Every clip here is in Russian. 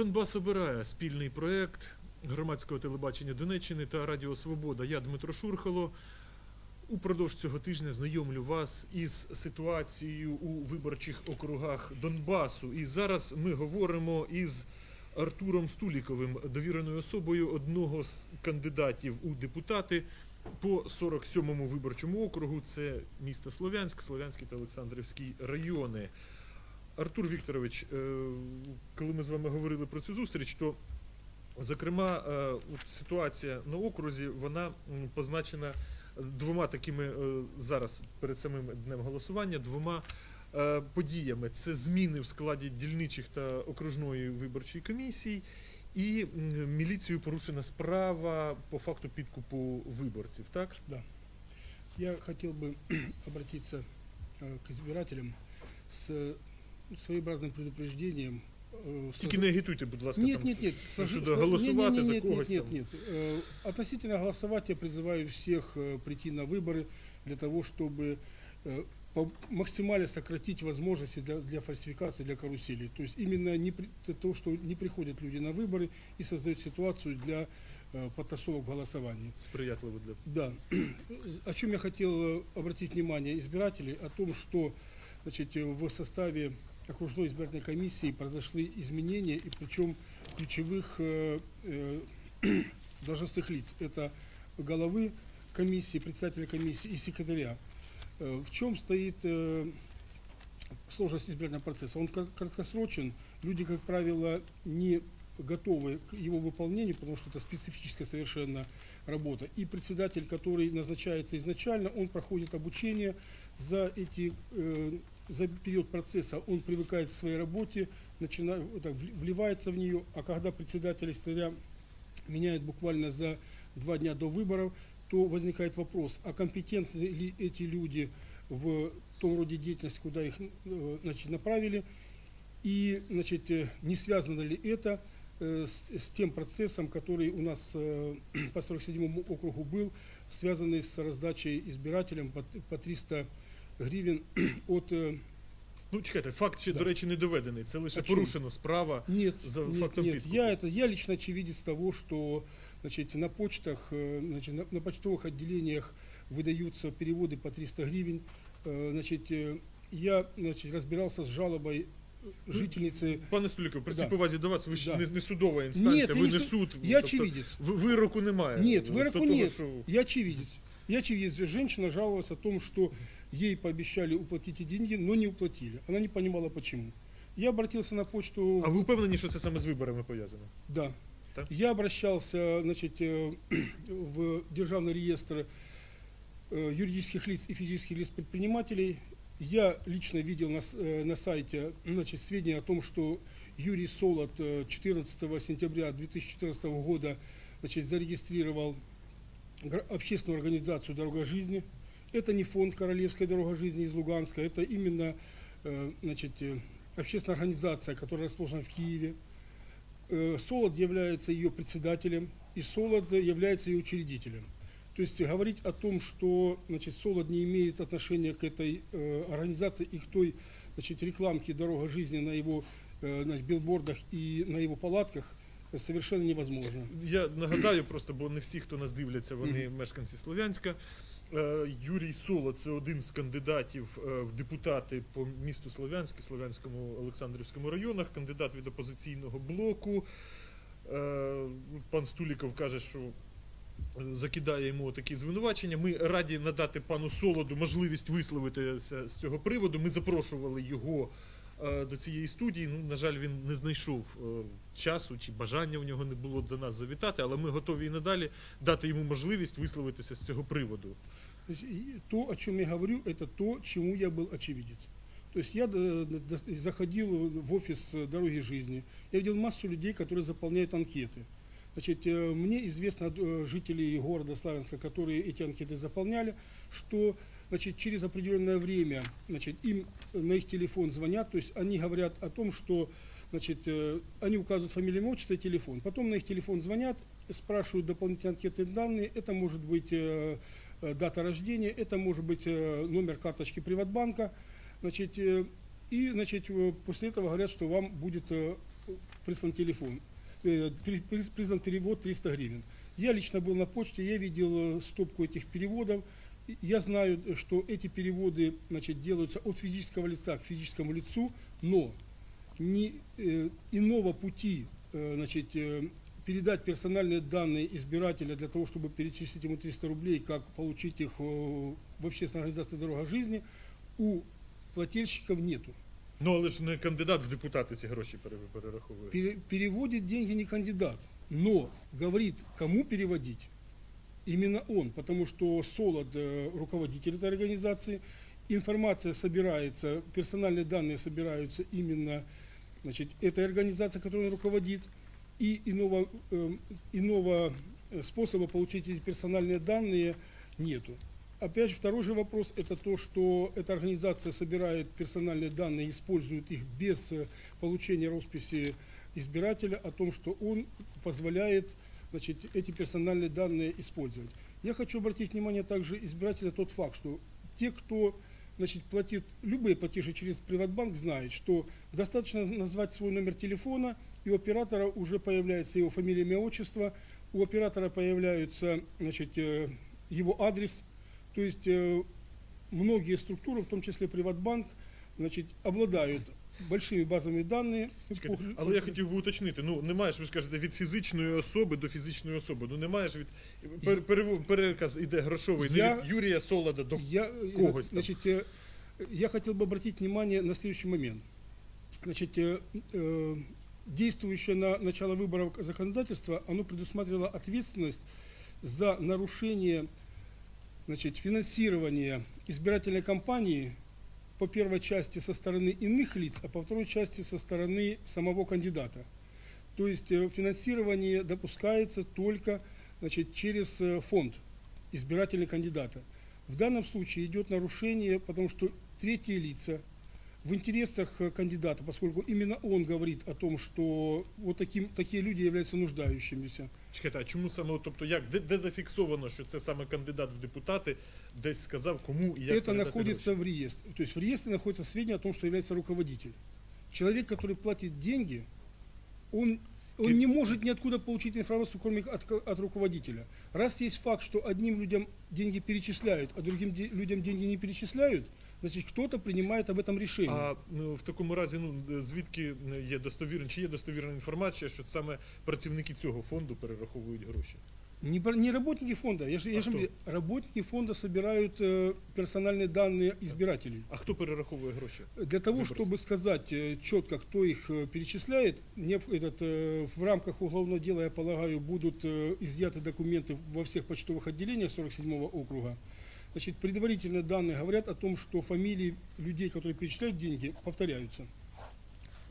Донбас обирає спільний проєкт громадського телебачення Донеччини та Радіо Свобода. Я Дмитро Шурхало. Упродовж цього тижня знайомлю вас із ситуацією у виборчих округах Донбасу. І зараз ми говоримо із Артуром Стуліковим, довіреною особою одного з кандидатів у депутати по 47-му виборчому округу. Це місто Слов'янськ, Слов'янський та Олександрівський райони. Артур Вікторович, е, коли ми з вами говорили про цю зустріч, то зокрема е, ситуація на окрузі вона позначена двома такими е, зараз перед самим днем голосування, двома подіями: це зміни в складі дільничих та окружної виборчої комісії. І міліцією порушена справа по факту підкупу виборців, так? Я хотел бы обратиться к избирателям с своеобразным предупреждением. э, Тільки не агітуйте, будь ласка, Нет, там нет, нет. щодо голосувати не, не, за нет, когось Нет, там. нет, нет. Относительно голосовать я призываю всех э, прийти на выборы для того, чтобы э, максимально сократить возможности для, для фальсификации, для карусели. То есть именно не при- того, что не приходят люди на выборы и создают ситуацию для э, подтасовок в голосовании. Сприятливо для Да. О чем я хотел обратить внимание избирателей, о том, что значит, в составе окружной избирательной комиссии произошли изменения, и причем ключевых э, э, должностных лиц. Это головы комиссии, председателя комиссии и секретаря. Э, В чем стоит сложность избирательного процесса? Он краткосрочен, люди, как правило, не готовы к его выполнению, потому что это специфическая совершенно работа. И председатель, который назначается изначально, он проходит обучение за эти за период процесса он привыкает к своей работе, начинает, вли- вливается в нее, а когда председателя секретаря меняют буквально за два дня до выборов, то возникает вопрос, а компетентны ли эти люди в том роде деятельности, куда их э, значит, направили, и значит, э, не связано ли это э, с, с тем процессом, который у нас по 47 округу был, связанный с раздачей избирателям по, по 300 гривен от... э, Ну, чекайте, факт ще, Да. до речі, не доведений. Це лише А чому? порушено справа. Нет, За нет, фактом нет. підкупу. Я, это, я лично очевидец того, что значит, на почтах, э, значит, на, на почтовых отделениях выдаются переводы по 300 гривен. Э, Значит, э, я значит, разбирался с жалобой э, жительницы. Пане Стуліков, при всій Да. повазі до вас, ви ж Да. не, не судова інстанція, Нет, я ви не не су- суд. Я тобто очевидец. ви- вироку немає. Нет, До выроку того, нет. що- Я очевидец. Я очевидец. Женщина жаловалась о том, что ей пообещали уплатить деньги, но не уплатили. Она не понимала почему. Я обратился на почту. А ви впевнені, що це саме з виборами пов'язано? Да. Так? Я обращался значит, э, в Державный реестр э, юридических лиц и физических лиц предпринимателей. Я лично видел на, с- э, на сайте значит, сведения о том, что Юрий Солод э, 14 сентября 2014 года значит, зарегистрировал общественную организацию «Дорога жизни». Это не фонд «Королевская дорога жизни» из Луганска, это именно э, значит, э, общественная организация, которая расположена в Киеве. Э, Солод является ее председателем, и Солод является ее учредителем. То есть говорить о том, что значит, Солод не имеет отношения к этой организации и к той значит, рекламке «Дорога жизни» на его значит, билбордах и на его палатках совершенно невозможно. Я нагадаю просто, бо не всі, хто нас дивляться, вони мешканці Слов'янська. Е, Юрій Соло це один з кандидатів е, в депутати по місту Слов'янськ, Слов'янському Олександрівському районах, кандидат від опозиційного блоку. Е, Пан Стуліков каже, що закидає йому такі звинувачення. Ми раді надати пану Солоду можливість висловитися з цього приводу. Ми запрошували його до цієї студії. Ну, на жаль, він не знайшов е, часу чи бажання у нього не було до нас завітати, але ми готові і надалі дати йому можливість висловитися з цього приводу. То, есть, и то, о чем я говорю, это то, чему я был очевидец. То есть я э, до- заходил в офис э, «Дороги жизни», я видел массу людей, которые заполняют анкеты. Значит, э, мне известно от э, жителей города Славянска, которые эти анкеты заполняли, что значит, через определенное время значит, им на их телефон звонят, то есть они говорят о том, что значит, э, они указывают фамилию, отчество и телефон. Потом на их телефон звонят, спрашивают дополнительные анкетные данные. Это может быть э, э, дата рождения, это может быть номер карточки Приватбанка. Значит, и значит, после этого говорят, что вам будет прислан телефон, при- при- признан перевод 300 гривен. Я лично был на почте, я видел стопку этих переводов. И Я знаю, э, что эти переводы значит, делаются от физического лица к физическому лицу, но ни э, иного пути э, значит, э, передать персональные данные избирателя для того, чтобы перечислить ему 300 рублей, как получить их э, в общественной организации «Дорога жизни», у плательщиков нету. Ну але ж не кандидат в депутати ці гроші пере- перераховує. Пере- переводит деньги не кандидат, но говорит, кому переводить, именно он, потому что Солод э, руководитель этой организации, информация собирается, персональные данные собираются именно значит, этой организации, которую он руководит, и иного, э, иного э, способа получить эти персональные данные нету. Опять же, второй же вопрос, это то, что эта организация собирает персональные данные, использует их без э, получения росписи избирателя о том, что он позволяет значит, эти персональные данные использовать. Я хочу обратить внимание также избирателя тот факт, что те, кто значит, платит любые платежи через Приватбанк, знают, что достаточно назвать свой номер телефона, и у оператора уже появляется его фамилия, имя, отчество, у оператора появляются значит, э, его адрес. То есть э, многие структуры, в том числе Приватбанк, значит, обладают большими базами данных. Чекайте, але я хотів би уточнити. Ну немає ж ви ж кажете від фізичної особи до фізичної особи. Ну немає ж від пер, перево- переказ іде грошовий Я- не від Юрія Солода до Я, э, когось там. значит, э, я хотел бы обратить внимание на следующий момент. Значит, э, э, действующее на начало выборов законодательство, оно предусматривало ответственность за нарушение значит, финансирования избирательной кампании по первой части со стороны иных лиц, а по второй части со стороны самого кандидата. То есть э, финансирование допускается только значит, через э, фонд избирательного кандидата. В данном случае идет нарушение, потому что третьи лица в интересах э, кандидата, поскольку именно он говорит о том, что вот таким, такие люди являются нуждающимися. Чекайте, а чому саме, от, тобто як, де, де зафіксовано, що це саме кандидат в депутати, десь сказав, кому і як Это передати находится гроші? в реестре. То есть в реестре находится сведения о том, что является руководитель. Человек, который платит деньги, он, он Ки- не может ниоткуда получить информацию, кроме от, ко- от руководителя. Раз есть факт, что одним людям деньги перечисляют, а другим де- людям деньги не перечисляют, значит кто-то принимает об этом решение. А ну, в такому разі, ну звідки є достовірна, чи є достовірна інформація, що саме працівники цього фонду перераховують гроші? Не, бр- не работники фонда, я же, я А же кто? говорю, работники фонда собирают э, персональные данные избирателей. А хто перераховує гроші? Для того, Выборцы. чтобы сказать э, четко, кто их э, перечисляет, необ- этот, э, в рамках уголовного дела, я полагаю, будут э, изъяты документы во всех почтовых отделениях 47 округа. Значит, предварительные данные говорят о том, что фамилии людей, которые перечисляют деньги, повторяются.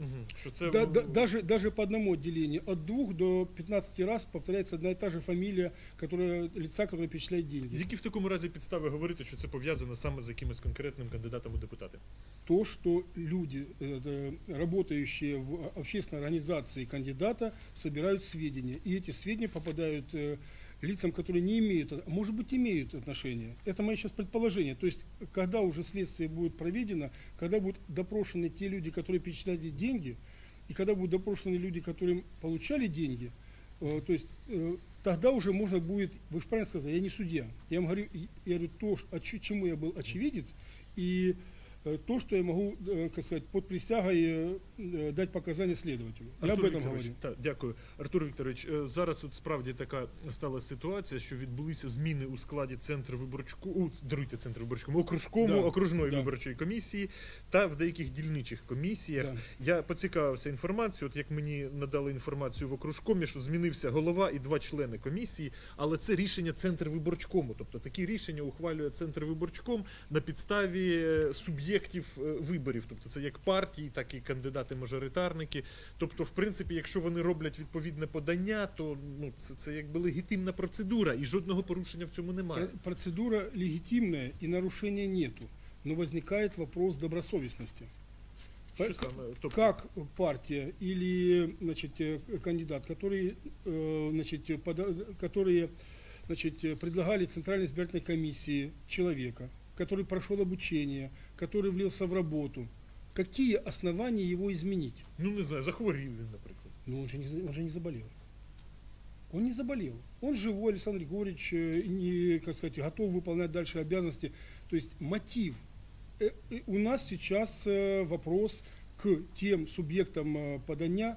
Угу. Що це Да- ну, да- даже, даже по одному отделению, от двух до 15 раз повторяется одна и та же фамилия которая, лица, которые перечисляют деньги. Які в такому разі підстави говорити, що це пов'язано саме з якимось конкретним кандидатом у депутати? то, что люди, э, э, работающие в общественной организации кандидата, собирают сведения. И эти сведения попадают э, лицам, которые не имеют, а может быть, имеют отношение. Это мое сейчас предположение. То есть, когда уже следствие будет проведено, когда будут допрошены те люди, которые перечисляли деньги, и когда будут допрошены люди, которые получали деньги, э, то есть э, тогда уже можно будет, вы же правильно сказали, я не судья. Я вам говорю, я говорю то, чему я был очевидец, и э, то, что я могу, как сказать, под присягой э, э, дать показания следователю. я об Артур этом Вікторович, говорю. Так, дякую. Артур Вікторович, е, зараз от справді така сталася ситуація, що відбулися зміни у складі центру виборчку, у, даруйте центру виборчкому, окружкому, Да, окружної да. виборчої комісії та в деяких дільничих комісіях. Да. Я поцікавився інформацією, от як мені надали інформацію в окружкомі, що змінився голова і два члени комісії, але це рішення центр виборчкому. Тобто такі рішення ухвалює центр виборчком на підставі е, суб'єктів е, виборів. Тобто це як партії, так і кандидати-мажоритарники. Тобто, в принципі, якщо вони роблять відповідне подання, то ну це, це якби легітимна процедура, і жодного порушення в цьому немає. Пр- Процедура легитимная и нарушения нету. Но возникает вопрос добросовестности. Що К- саме? Тобто, Как партия или значит, э, кандидат, которые, э, значит, э, пода- которые значит, э, предлагали Центральной избирательной комиссии человека, который прошел обучение, который влился в работу, какие основания его изменить? Ну не знаю, захворів він, наприклад. Ну, он же не, за- он же не заболел. Он не заболел. Он живой, Александр Григорьевич, э, не, как сказать, готов выполнять дальше обязанности. То есть мотив. Э, э, У нас сейчас э, вопрос к тем субъектам э, подания,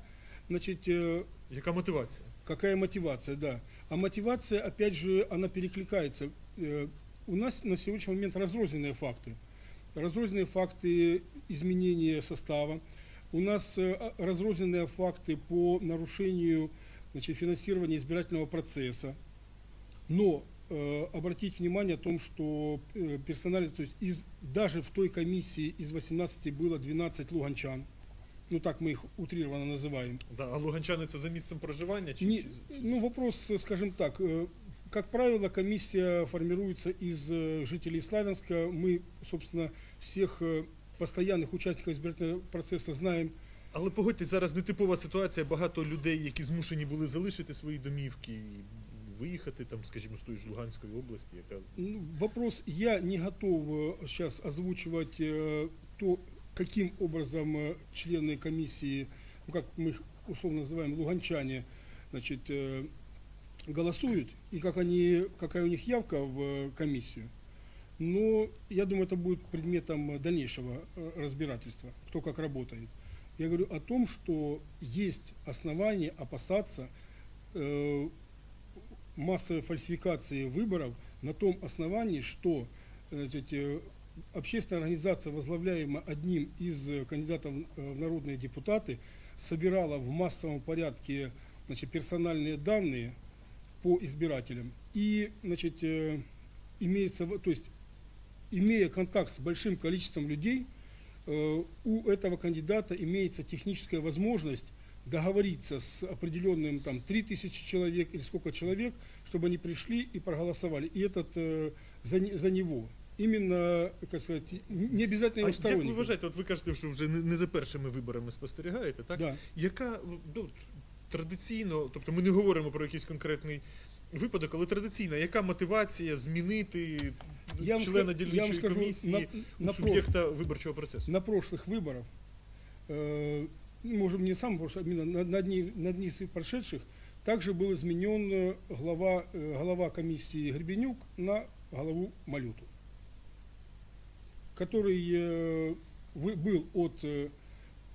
значит, э, Яка мотивація? какая мотивация, да. А мотивация, опять же, она перекликается. Э, У нас на сегодняшний момент разрозненные факты. Разрозненные факты изменения состава. У нас э, а- разрозненные факты по нарушению значит, финансирования избирательного процесса. Но э, обратить внимание о том, что э, персонально, то есть из, даже в той комиссии из 18 было 12 луганчан. Ну так мы их утрированно называем. Да, а луганчани це за місцем проживання? Чи, Не- чи- ну, вопрос, э, скажем так, э, как правило, комиссия формируется из э, жителей Славянска. Мы, собственно, всех э, постоянных участников избирательного процесса знаем. Але погодьтесь, зараз нетипова ситуація. Багато людей, які змушені були залишити свої домівки і виїхати, там, скажімо, з тої ж Луганської області, яка Ну, Вопрос, я не готов сейчас озвучивать э, то, каким образом э, члены комиссии, ну, как мы их условно называем, луганчане, значит, э, Голосуют, и как они, какая у них явка в э, комиссию. Но я думаю, это будет предметом дальнейшего э, разбирательства, кто как работает. Я говорю о том, что есть основания опасаться э, массовой фальсификации выборов на том основании, что значит, э, общественная организация, возглавляемая одним из кандидатов в народные депутаты, собирала в массовом порядке значит, персональные данные по избирателям. И, значит, э, имеется, в- то есть, имея контакт с большим количеством людей, э, у этого кандидата имеется техническая возможность договориться с определенным там 3000 человек или сколько человек, чтобы они пришли и проголосовали. И этот э, за, не- за него. Именно, как сказать, не обязательно А его як ви сторонники. вважаєте, от ви кажете, що вже не, не за першими виборами спостерігаєте, так? Да. Яка ну, традиційно, тобто ми не говоримо про якийсь конкретний випадок, але традиційна, яка мотивація змінити Я вам члена ска- я вам дільничої скажу, комісії на- у на суб'єкта виборчого процесу? на прошлых выборах, э, ну, может не сам прошлый, а именно на, на, одни, на одни из прошедших, также был изменен э, глава, э, глава комиссии Гребенюк на главу Малюту, который э, вы- был от э,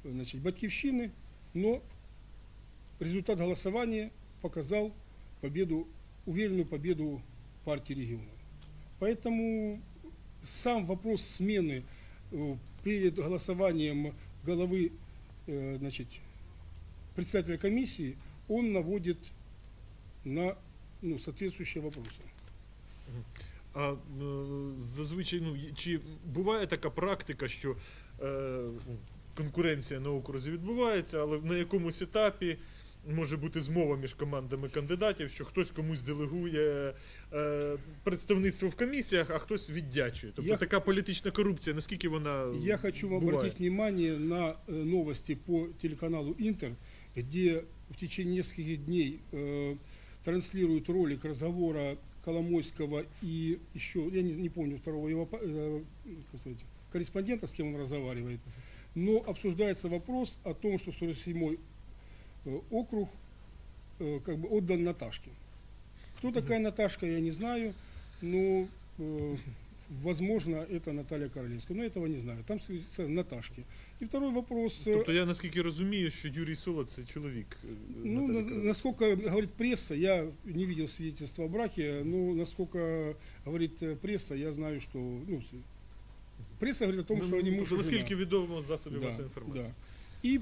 значит, Батьковщины, но результат голосования показал победу, уверенную победу партии региона. Поэтому сам вопрос смены э, перед голосованием головы, э, значит, председателя комиссии, он наводит на ну, соответствующие вопросы. А е, зазвичай, ну є- чи буває така практика, що е, ну, конкуренція на окрузі відбувається, але на якомусь етапі може бути змова між командами кандидатів, що хтось комусь делегує е, представництво в комісіях, а хтось віддячує. Тобто Я- така політична корупція, наскільки вона Я хочу вам буває? обратить внимание на э, новости по телеканалу Интер, где в течение нескольких дней э, транслируют ролик разговора Коломойского и еще, я не, не помню второго его э, как сказать, корреспондента, с кем он разговаривает, но обсуждается вопрос о том, что 47-й э, округ э, как бы отдан Наташке. Кто такая Наташка, я не знаю, но э, возможно это Наталья Королевская, но этого не знаю. Там сказано Наташки. И второй вопрос. э, Тобто я наскільки розумію, що Юрій Соло це чоловік. е, Ну, Наталії на- Королевської. насколько говорит пресса, я не видел свидетельства о браке, но насколько говорит э, пресса, я знаю, что ну, с- пресса говорит о том, Ну, что они ну, муж и тобто, жена. наскільки відомо з засобів Да, масової інформації. да. И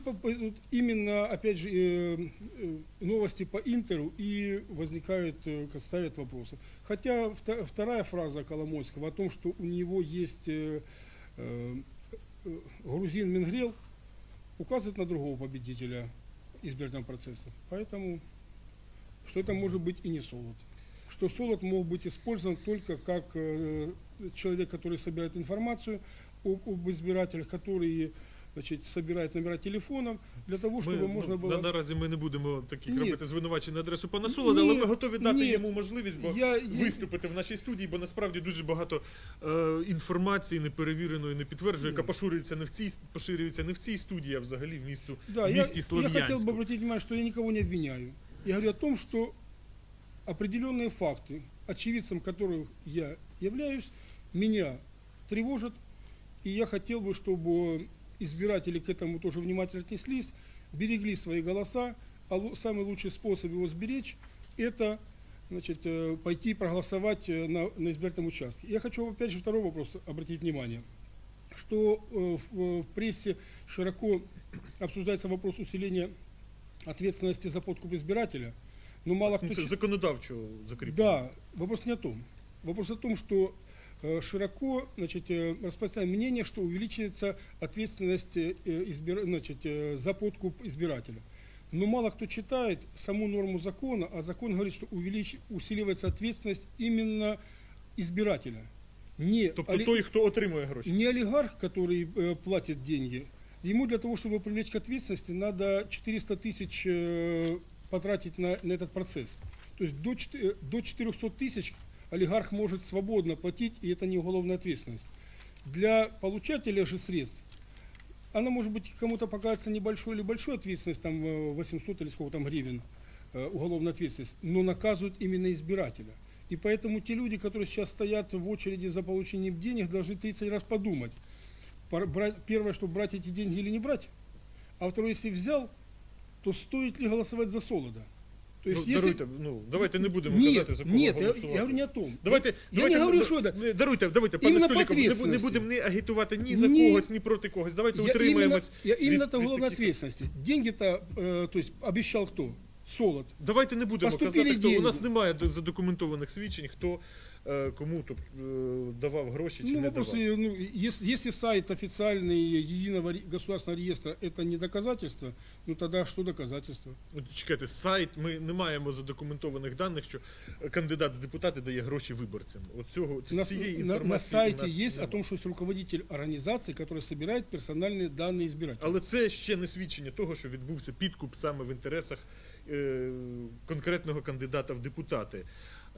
именно, опять же, э, э, новости по Интеру и возникают, э, ставят вопросы. Хотя вторая фраза Коломойского о том, что у него есть грузин Менгрел, указывает на другого победителя избирательного процесса. Поэтому, что это может быть и не солод. Что солод мог быть использован только как человек, который собирает информацию об, избирателях, который значит, собирает номера телефонов для того, чтобы Ми, можно ну, было... на, наразі ми не будемо таких Ні. робити звинувачень на адресу пана Солода, але Ні, ми готові дати ні. йому можливість, бо Я- я- виступити в нашій студії, бо насправді дуже багато е, інформації неперевіреної, не підтверджує, яка Ні. поширюється не в цій поширюється не в цій студії, а взагалі в місту Да, в я, місті я Слов'янську. хотел бы обратить внимание, что я никого не обвиняю. Я говорю о том, что определенные факты, очевидцем которых я являюсь, меня тревожат, и я хотел бы, чтобы избиратели к этому тоже внимательно отнеслись, берегли свои голоса, а самый лучший способ его сберечь – это значит, э, пойти проголосовать э, на, на избирательном участке. Я хочу, опять же, второй вопрос обратить внимание, что э, в, в прессе широко обсуждается вопрос усиления ответственности за подкуп избирателя, но мало кто... Законодавчо закріплено. Да, вопрос не о том. Вопрос о том, что широко значит, э, распространяется мнение, что увеличивается ответственность э, избира- значит, э, за подкуп избирателя. Но мало кто читает саму норму закона, а закон говорит, что увелич... усиливается ответственность именно избирателя. Не, Тобто оли- той, хто отримує гроші. не олигарх, который э, платит деньги. Ему для того, чтобы привлечь к ответственности, надо 400 тысяч э, потратить на, на этот процесс. То есть до, э, до 400 тысяч олигарх может свободно платить, и это не уголовная ответственность. Для получателя же средств, она может быть кому-то покажется небольшой или большой ответственность, там э, 800 или сколько там гривен, э, уголовная ответственность, но наказывают именно избирателя. И поэтому те люди, которые сейчас стоят в очереди за получением денег, должны 30 раз подумать. Первое, что брать эти деньги или не брать. А второе, если взял, то стоит ли голосовать за солода? То Ну, есть, если... даруйте, ну, давайте не будемо Нет, казати, за кого нет, я, голосувати. я говорю не о том. Давайте, я давайте не говорю, да- что это. не, даруйте, давайте, пане Іменно по Століков, не, бу- не ответственности. будемо не агітувати ні за Ні. когось, ні проти когось. Давайте Я именно, утримаємось. я именно від- это від уголовной таких- ответственности. Деньги-то, э, то есть обещал кто? Солод. Давайте не будемо Поступили казати, хто у деньги. нас немає до- задокументованих свідчень, хто е, кому тут е, давав гроші чи Ну, не вопрос, давав. э, ну, если, если сайт официальный единого ре- государственного реестра это не доказательство, ну тогда что доказательство? От Чекайте, сайт. Ми не маємо задокументованих даних, що кандидат в депутати дає гроші виборцям. От цього На, цієї на- інформації на у сайте нас есть о немає. том, что есть руководитель организации, которая собирает персональные данные избирателей. Але це ще не свідчення того, що відбувся підкуп саме в інтересах е, конкретного кандидата в депутати.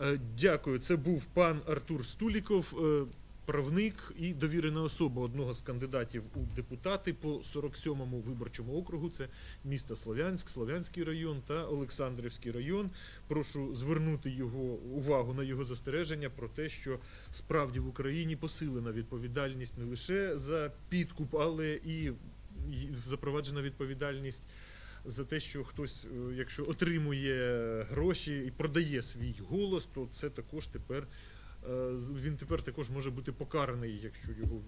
Е, дякую. Це був пан Артур Стуліков, е, правник і довірена особа одного з кандидатів у депутати по 47-му виборчому округу. Це місто Слов'янськ, Слов'янський район та Олександрівський район. Прошу звернути його увагу на його застереження про те, що справді в Україні посилена відповідальність не лише за підкуп, але і запроваджена відповідальність за те, що хтось, е, якщо отримує гроші і продає свій голос, то це також тепер е, він тепер також може бути покараний, якщо його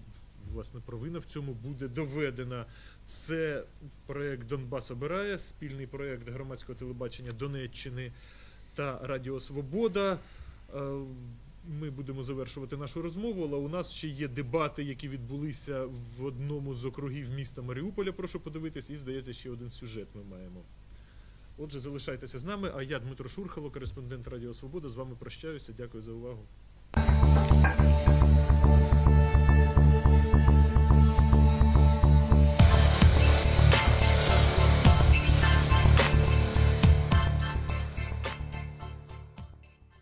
власне провина в цьому буде доведена. Це проект Донбас обирає, спільний проект громадського телебачення Донеччини та Радіо Свобода. Ми будемо завершувати нашу розмову, але у нас ще є дебати, які відбулися в одному з округів міста Маріуполя. Прошу подивитись, і здається, ще один сюжет ми маємо. Отже, залишайтеся з нами. А я Дмитро Шурхало, кореспондент Радіо Свобода. З вами прощаюся. Дякую за увагу.